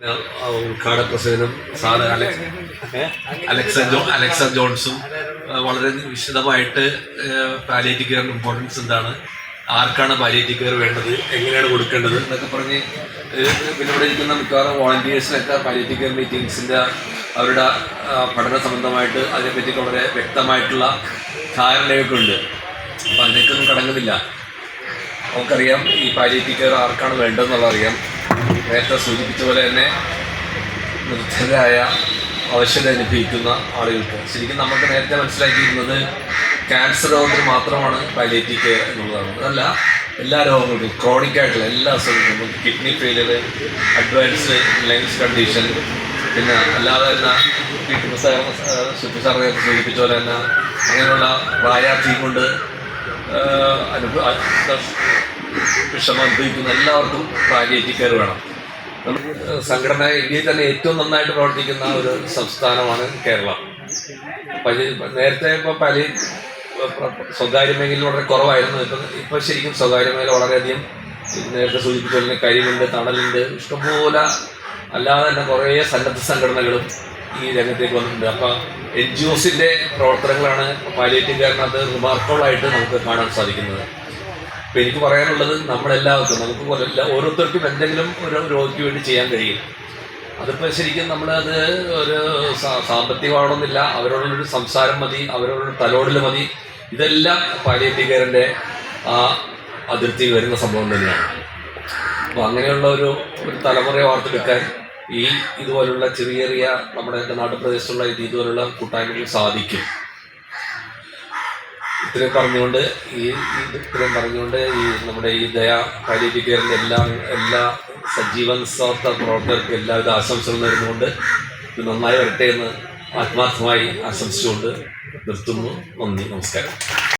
പിന്നെ ആ sir Alex Alexa ജോൺസും വളരെ വിശദമായിട്ട് പാലിയേറ്റീവ് കെയറിന് ഇമ്പോർട്ടൻസ് എന്താണ്? ആർക്കാണ് പാലിയേറ്റീവ് കെയർ വേണ്ടത്? എങ്ങനെയാണ് കൊടുക്കേണ്ടത്? എന്നൊക്കെ പറഞ്ഞ് പിന്നെ ഇവിടെ ഇരിക്കുന്ന മിക്കവാറും വോളണ്ടിയേഴ്സിനൊക്കെ പാലിയേറ്റീവ് കെയർ മീറ്റിംഗ്സിന്റെ അവരുടെ പഠന സംബന്ധമായിട്ട് അതിനെപ്പറ്റി വളരെ വ്യക്തമായിട്ടുള്ള ധാരണയൊക്കെ ഉണ്ട്. അപ്പം അതിലേക്കൊന്നും കടങ്ങുന്നില്ല നമുക്കറിയാം ഈ പാലിയേറ്റീവ് കെയർ ആർക്കാണ് വേണ്ടതെന്നുള്ളത് അറിയാം നേരത്തെ സൂചിപ്പിച്ച പോലെ തന്നെ നിർദ്ധരായ അവശത അനുഭവിക്കുന്ന ആളുകൾക്ക്. ശരിക്കും നമുക്ക് നേരത്തെ മനസ്സിലാക്കിയിരുന്നത് ക്യാൻസർ രോഗത്തിന് മാത്രമാണ് പാലിയേറ്റീവ് കെയർ എന്നുള്ളതാണ്. അതല്ല എല്ലാ രോഗങ്ങൾക്കും ക്രോണിക് ആയിട്ടുള്ള എല്ലാ അസുഖങ്ങൾക്കും kidney failure advance lungs condition പിന്നെ അല്ലാതെ തന്നെ സുപ്പി സാർ നേരത്തെ സൂചിപ്പിച്ച പോലെ തന്നെ അങ്ങനെയുള്ള പ്രായാർത്ഥിയും കൊണ്ട് അനുഭവ വിഷമം അനുഭവിക്കുന്ന എല്ലാവർക്കും പാലിയേറ്റീവ് കെയർ വേണം. സംഘടന ഇന്ത്യയിൽ തന്നെ ഏറ്റവും നന്നായിട്ട് പ്രവർത്തിക്കുന്ന ഒരു സംസ്ഥാനമാണ് കേരളം. പലി നേരത്തെ ഇപ്പോൾ പലി സ്വകാര്യ മേഖലയിൽ വളരെ കുറവായിരുന്നു. ഇപ്പം ഇപ്പോൾ ശരിക്കും സ്വകാര്യ മേഖല വളരെയധികം നേരത്തെ സൂചിപ്പിച്ച പോലെ കരിമുണ്ട് തണലുണ്ട് ഇഷ്ടംപോലെ അല്ലാതെ തന്നെ കുറേ സന്നദ്ധ സംഘടനകളും ഈ രംഗത്തേക്ക് വന്നിട്ടുണ്ട്. അപ്പം എൻ ജി ഒസിന്റെ പ്രവർത്തനങ്ങളാണ് പാലിയേറ്റീവ് കെയറിനകത്ത് റിമാർക്കബിൾ ആയിട്ട് നമുക്ക് കാണാൻ സാധിക്കുന്നത്. അപ്പം എനിക്ക് പറയാനുള്ളത് നമ്മളെല്ലാവർക്കും നമുക്ക് പോലെ ഓരോരുത്തർക്കും എന്തെങ്കിലും ഒരു രോഗിക്ക് വേണ്ടി ചെയ്യാൻ കഴിയും. അതിപ്പോൾ ശരിക്കും നമ്മളത് ഒരു സാമ്പത്തികമാണെന്നില്ല അവരോടുള്ളൊരു സംസാരം മതി അവരോടൊരു തലോടൽ മതി. ഇതെല്ലാം പാലിയേറ്റീവ് കെയറിന്റെ ആ അതിർത്തി വരുന്ന സംഭവം തന്നെയാണ്. അപ്പോൾ അങ്ങനെയുള്ള ഒരു ഒരു തലമുറയെ വാർത്തെടുക്കാൻ ഈ ഇതുപോലുള്ള ചെറിയ ചെറിയ നമ്മുടെ നാട്ടുപ്രദേശത്തുള്ള ഇത് ഇതുപോലുള്ള കൂട്ടായ്മകൾ സാധിക്കും. ഇത്രയും പറഞ്ഞുകൊണ്ട് ഈ ഇത്രയും പറഞ്ഞുകൊണ്ട് ഈ നമ്മുടെ ഈ ദയ കെയറിന്റെ എല്ലാ എല്ലാ സജീവൻ സ്വാർത്ഥ പ്രവർത്തകർക്കും എല്ലാവിധ ആശംസകൾ നേർന്നുകൊണ്ട് ഇത് നന്നായി വരട്ടെ എന്ന് ആത്മാർത്ഥമായി ആശംസിച്ചുകൊണ്ട് നിർത്തുന്നു. നന്ദി നമസ്കാരം.